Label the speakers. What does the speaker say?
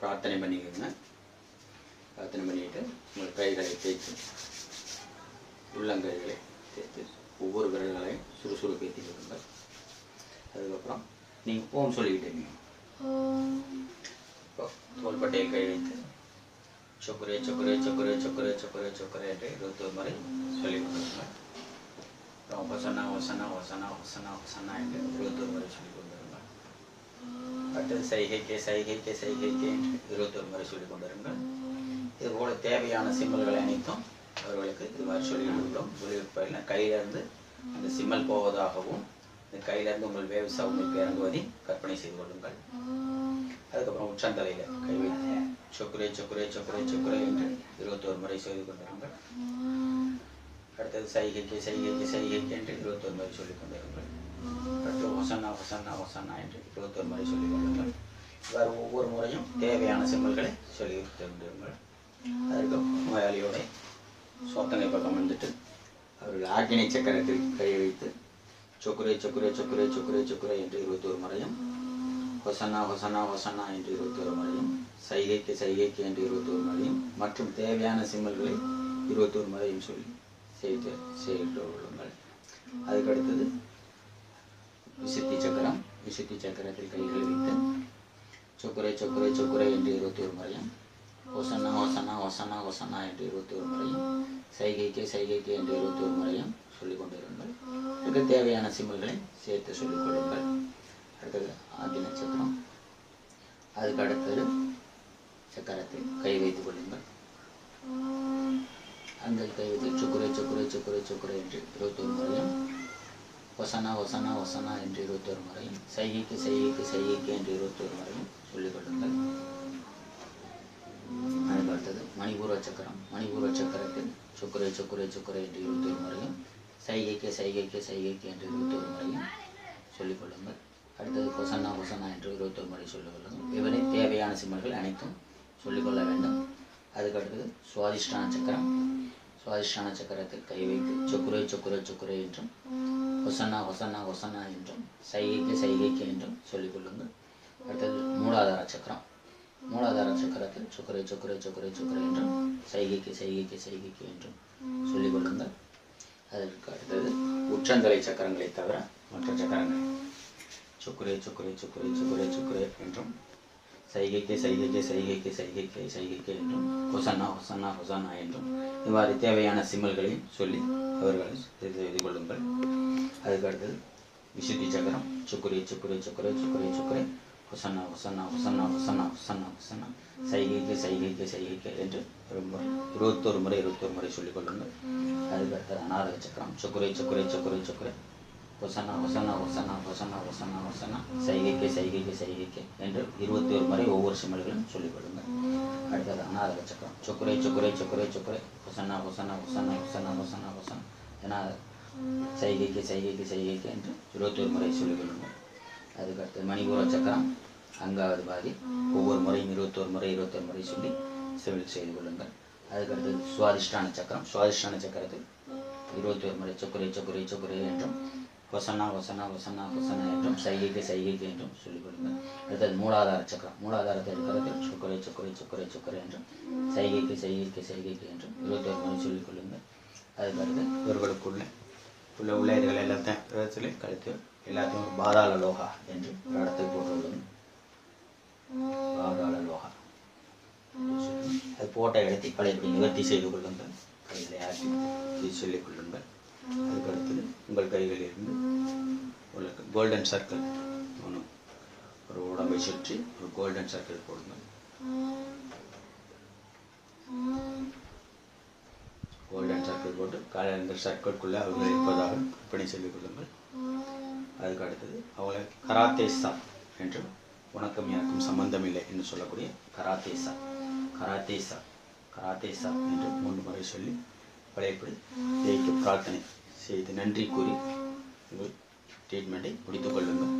Speaker 1: பிரார்த்தனை பண்ணிக்கோங்க. பிரார்த்தனை பண்ணிக்கிட்டு உங்கள் கைகளை தேய்த்து உள்ளங்கைகளை தேய்த்து ஒவ்வொரு விரல்களையும் சுறுசுறுப்பேற்றி கொள்ளுங்கள் அதுக்கப்புறம் நீங்கள் ஓம் சொல்லிக்கிட்டீங்க. இப்போ கை வைத்து சொக்குரே சொக்குரே சொக்குரே சொக்குரே சொக்குரே சொக்குரே என்று இருபத்தொரு முறை சொல்லிக் கொடுத்துருங்க அப்புறம் வசனா வசனா வசனா வசனா வசனா என்று இருபத்தொரு முறை அடுத்தது சைகைக்கே சைகைக்கே சைகைக்கே என்று இருபத்தொரு முறை சொல்லிக் கொண்டிருங்கள் இது போல தேவையான சிம்மல்களை அனைத்தும் அவர்களுக்கு இது மாதிரி சொல்லிக் கொடுக்கிறோம் ஒளிபரப்பில் கையிலிருந்து அந்த சிம்மல் போவதாகவும் இந்த கையிலிருந்து உங்கள் வேவிசா உங்களுக்கு இறங்குவதை கற்பனை செய்து கொள்ளுங்கள். அதுக்கப்புறம் உச்சந்தலையில் கை வைத்து சொக்குரே சொக்குரே சொக்குரே சொக்குரே என்று இருபத்தோரு முறை செய்து கொண்டிருங்கள் அடுத்தது சைகைக்கு சைகைக்கு சைகைக்கு என்று இருபத்தொரு முறை சொல்லிக் கொண்டிருங்கள் ஒசன்னா ஒசன்னா ஒசன்னா என்று இருபத்தோரு முறை சொல்லிக் கொள்ளுங்கள் இவ்வாறு ஒவ்வொரு முறையும் தேவையான சிம்மல்களை சொல்லி கொண்டிருங்கள் அதற்கு நோயாளியோட சோத்தனை பக்கம் வந்துட்டு அவர்கள் ஆக்கினை சக்கரத்தில் கை வைத்து சொக்குரே சொக்குரே சொக்குரே சொக்குரே சொக்குரே என்று இருபத்தோரு முறையும் ஹொசனா ஹொசனா ஹொசனா என்று இருபத்தோரு முறையும் சைகைக்கு சைகைக்கு என்று இருபத்தோரு முறையும் மற்றும் தேவையான சிம்மல்களை இருபத்தோரு முறையும் சொல்லி செய்து செய்து கொள்ளுங்கள். அதுக்கடுத்தது விசுத்தி சக்கரம் விசுத்தி சக்கரத்தில் கைகள் வைத்து சொக்குரை சொக்குரை சொக்குரை என்று இருபத்தோரு முறையும் ஒசனா ஒசனா ஒசனா ஒசனா என்று இருபத்தி ஒரு முறையும் சைகைக்கு சைகைக்கு என்று இருபத்தி ஒரு முறையும் சொல்லிக் கொண்டிருங்கள். அதுக்கு தேவையான சிம்மல்களை சேர்த்து சொல்லிக் கொள்ளுங்கள் அடுத்தது ஆதி நட்சத்திரம் அதுக்கு அடுத்தது சக்கரத்தில் கை வைத்துக் கொள்ளுங்கள். அந்த கை வைத்து சொக்குரை சொக்குரை சொக்குரை சொக்குரை என்று இருபத்தி ஒரு முறையும் ஒசனா ஒசனா ஒசனா என்று இருபத்தொரு முறையும் சைகைக்கு சைகைக்கு சைகைக்கு என்று இருபத்தொரு முறையும் சொல்லிக் கொள்ளுங்கள். அதுக்கு அடுத்தது மணிபூர்வ சக்கரம். மணிபூர்வ சக்கரத்தில் சுக்குரை சுக்கரை சுக்குரை என்று இருபத்தொரு முறையும் சைகைக்கு சைகைக்கு சைகைக்கு என்று இருபத்தோரு முறையும் சொல்லிக் கொள்ளுங்கள். அடுத்தது கொசன்னா கொசன்னா என்று இருபத்தொரு முறை சொல்லிக் கொள்ளுங்கள். இவனை தேவையான சிம்மல்கள் அனைத்தும் சொல்லிக்கொள்ள வேண்டும். அதுக்கு அடுத்தது சுவாதிஷ்டான சக்கரம். சுவாதிஷ்டான சக்கரத்தில் கை வைத்து சொக்குரை சொக்குரை சொக்குரை என்றும் ஹொசன்னா ஹொசன்னா ஹொசன்னா என்றும் சைகைக்கு சைகைக்கு என்றும் சொல்லிக் கொள்ளுங்கள் அடுத்தது மூலாதார சக்கரம். மூலாதார சக்கரத்தில் சுக்கரை சுக்கரை சுக்கரை சுக்கரை என்றும் சைகைக்கு சைகைக்கு சைகைக்கு என்றும் சொல்லிக் கொள்ளுங்கள் அதற்கு அடுத்தது உச்சந்தலை சக்கரங்களை தவிர மற்ற சக்கரங்கள். சுக்குரே சுக்கரை சுக்கரை சுக்கரை சுக்கரே என்றும் சைகைக்கு சைகைக்கு சைகைக்கு சைகைக்கு சைகைக்கு என்றும் ஹொசன்னா ஹொசன்னா ஹொசன்னா என்றும் இவ்வாறு தேவையான சிம்மல்களையும் சொல்லி அவர்கள் இது செய்து கொள்ளுங்கள் அதுக்கடுத்தது விசுத்தி சக்கரம் சுக்குரே சுக்குரே சுக்குரே சுக்குரே சுக்குரே ஹொசன்னா ஹொசன்னா ஹொசன்னா ஹொசன்னா ஹொசன்னா ஹொசன்னா சைகைக்கு சைகைக்கு சைகைக்கு என்று ரொம்ப இருபத்தோரு முறை இருபத்தோரு முறை சொல்லிக் கொள்ளுங்கள். அதுக்கடுத்தது அநாதக சக்கரம் சுக்குரே சுக்குரே சுக்குரே சுக்குரே ஒசனா ஒசனா ஒசனா ஒசனா ஒசனா ஒசனா சைகைக்கு சைகைக்கு சைகைக்கு என்று இருபத்தி ஒரு முறை ஒவ்வொரு சிமல்களும் சொல்லிக் அடுத்தது அநாதக சக்கரம். சொக்குரை சொக்குரை சொக்குரை சொக்குரை ஒசனா ஒசனா ஒசனா ஒசனா ஒசனா ஒசனா ஏன்னா சைகைக்கு சைகைக்கு சைகைக்கு என்று இருபத்தி ஒரு முறை சொல்லிக் அதுக்கடுத்து அதுக்கு அடுத்தது மணிபூர சக்கரம். அங்காவது பாதி. ஒவ்வொரு முறையும் இருபத்தோரு முறை இருபத்தொரு முறை சொல்லி செவில் செய்து கொள்ளுங்கள். அதுக்கடுத்து சுவாதிஷ்டான சக்கரம். சுவாதிஷ்டான சக்கரத்தில் இருபத்தோரு முறை சொக்குரை சொக்குரை சொக்குரை என்றும் வசனா வசனா வசனா வசனா என்றும் சைகைக்கு சைகைக்கு என்றும் சொல்லிக் கொடுங்கள் அடுத்தது மூலாதார சக்கரம். மூலாதாரத்தை இருக்கிறது சுக்கரை சுக்கரை சுக்கரை சுக்கரை என்றும் சைகைக்கு சைகைக்கு சைகைக்கு என்றும் இருபத்தோரு முறை சொல்லிக் கொள்ளுங்கள். அதுக்கு அடுத்து இவர்களுக்குள்ள உள்ள உள்ள இதுகள் எல்லாத்தையும் இடத்துல கழுத்து எல்லாத்தையும் ஒரு பாதாள லோகா என்று ஒரு இடத்தில் போட்டுள்ளது பாதாள லோகா. அது போட்ட இடத்தை கலை நிவர்த்தி செய்து கொள்ளுங்கள். கைகளை ஆட்டி சொல்லிக் கொள்ளுங்கள். அதுக்கு அடுத்தது உங்கள் கைகளில் இருந்து உங்களுக்கு கோல்டன் சர்க்கிள் ஒன்று ஒரு உடம்பை சுற்றி ஒரு கோல்டன் சர்க்கிள் போடுங்கள். கோல்டன் சர்க்கிள் போட்டு காலையில் இந்த சர்க்கிள்குள்ளே அவங்க இருப்பதாக கற்பனை சொல்லிக் கொள்ளுங்கள். அதுக்கு அடுத்தது அவங்களை கராத்தேசா என்று உனக்கும் எனக்கும் சம்பந்தமில்லை என்று சொல்லக்கூடிய கராத்தேசா. கராத்தேசா. கராத்தேசா என்று மூன்று முறை சொல்லி பழையபடி தேய்க்கு பிரார்த்தனை. செய்து நன்றி கூறி உங்கள் ட்ரீட்மெண்ட்டை முடித்துக் கொள்ளுங்கள்.